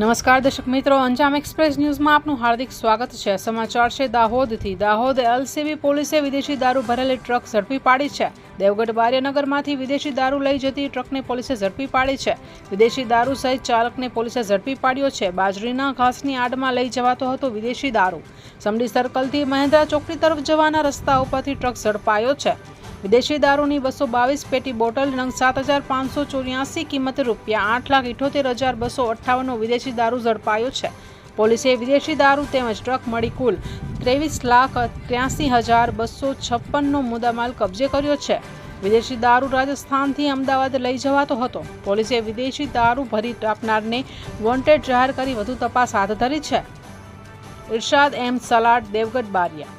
નમસ્કાર દર્શક મિત્રો, અંજામ એક્સપ્રેસ ન્યૂઝમાં આપનું હાર્દિક સ્વાગત છે. સમાચાર છે, દાહોદથી. દાહોદ એલસીબી પોલીસે વિદેશી દારૂ ભરેલી ટ્રક ઝડપી પાડી છે. દેવગઢ બાર્યનગરમાંથી વિદેશી દારૂ લઈ જતી ટ્રકને પોલીસે ઝડપી પાડી છે. વિદેશી દારૂ સહિત ચાલકને પોલીસે ઝડપી પાડ્યો છે. બાજરીના ઘાસની આડમાં લઈ જવાતો હતો વિદેશી દારૂ. સમડી સર્કલથી મહેન્દ્રા ચોકડી તરફ જવાના રસ્તા ઉપરથી ટ્રક ઝડપાયો છે. વિદેશી દારૂની બસો બાવીસ પેટી બોટલ નંગ સાત હજાર પાંચસો ચોર્યાસી કિંમત રૂપિયા આઠ લાખ ઇઠોતેર હજાર બસો અઠ્ઠાવનનો વિદેશી દારૂ ઝડપાયો છે. પોલીસે વિદેશી દારૂ તેમજ ટ્રક મળી કુલ ત્રેવીસ લાખ ત્ર્યાસી હજાર બસો છપ્પનનો મુદ્દામાલ કબજે કર્યો છે. વિદેશી દારૂ રાજસ્થાનથી અમદાવાદ લઈ જવાતો હતો. પોલીસે વિદેશી દારૂ ભરી આપનારને વોન્ટેડ જાહેર કરી વધુ તપાસ હાથ ધરી છે. ઇરશાદ એમ સલાડ, દેવગઢ બારિયા.